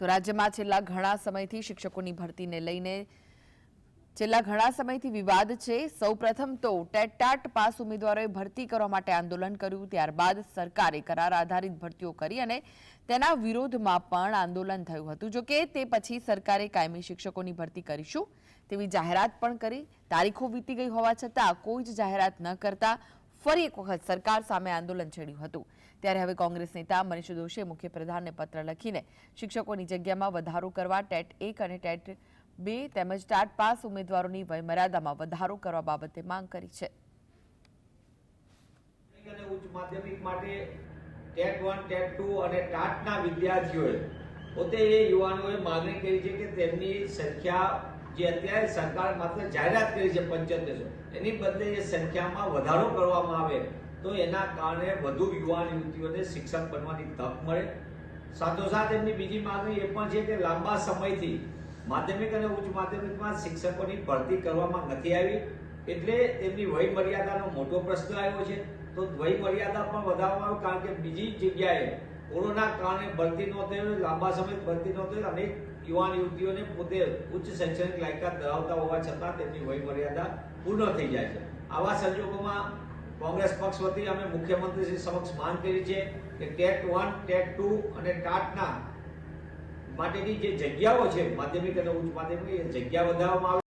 તો રાજ્યમાં છેલ્લા ઘણા સમયથી શિક્ષકોની ભરતીને લઈને છેલ્લા ઘણા સમયથી વિવાદ છે. સૌપ્રથમ તો ટેટાટ પાસ ઉમેદવારોએ ભરતી કરવા માટે આંદોલન કર્યું. ત્યારબાદ સરકારે કરાર આધારિત ભરતીઓ કરી અને તેના વિરોધમાં પણ આંદોલન થયું હતું. જોકે તે પછી સરકારે કાયમી શિક્ષકોની ભરતી કરીશું તેવી જાહેરાત પણ કરી. તારીખો વીતી ગઈ હોવા છતાં કોઈ જ જાહેરાત ન કરતા ફરી એક વખત સરકાર સામે આંદોલન છેડ્યું હતું. ત્યારે હવે કોંગ્રેસ નેતા મનીષ દોશીએ મુખ્યપ્રધાનને પત્ર લખીને શિક્ષકોની જગ્યામાં વધારો કરવા ટેટ એક અને ટેટ બે તેમજ ટાટ પાસ ઉમેદવારોની વયમર્યાદામાં વધારો કરવા બાબતે માંગ કરી છે. માંગણી કરી છે કે તેમની સંખ્યા જે અત્યારે સરકાર માત્ર જાહેરાત કરી છે પંચોતેરસો એની બદલે એ સંખ્યામાં વધારો કરવામાં આવે તો એના કારણે વધુ યુવાન યુવતીઓને શિક્ષક બનવાની તક મળે. સાથોસાથ એમની બીજી માંગણી એ પણ છે કે લાંબા સમયથી માધ્યમિક અને ઉચ્ચ માધ્યમિકમાં શિક્ષકોની ભરતી કરવામાં નથી આવી, એટલે તેમની વય મર્યાદાનો મોટો પ્રશ્ન આવ્યો છે. તો વય મર્યાદા પણ વધારવામાં આવ્યું કારણ કે બીજી જગ્યાએ કોરોના કારણે ભરતી હોય, લાંબા સમય ભરતી હોય, અનેક યુવાન યુવતીઓને પોતે ઉચ્ચ શૈક્ષણિક લાયકાત ધરાવતા હોવા છતાં તેમની વય મર્યાદા પૂર્ણ થઈ જાય છે. આવા સંજોગોમાં કોંગ્રેસ પક્ષ વતી અમે મુખ્યમંત્રી શ્રી સમક્ષ માંગ કરી છે કે ટેટ વન ટેટ ટુ અને ટાટના માટેની જે જગ્યાઓ છે માધ્યમિક અને ઉચ્ચ માધ્યમિક એ જગ્યા વધારવામાં આવે.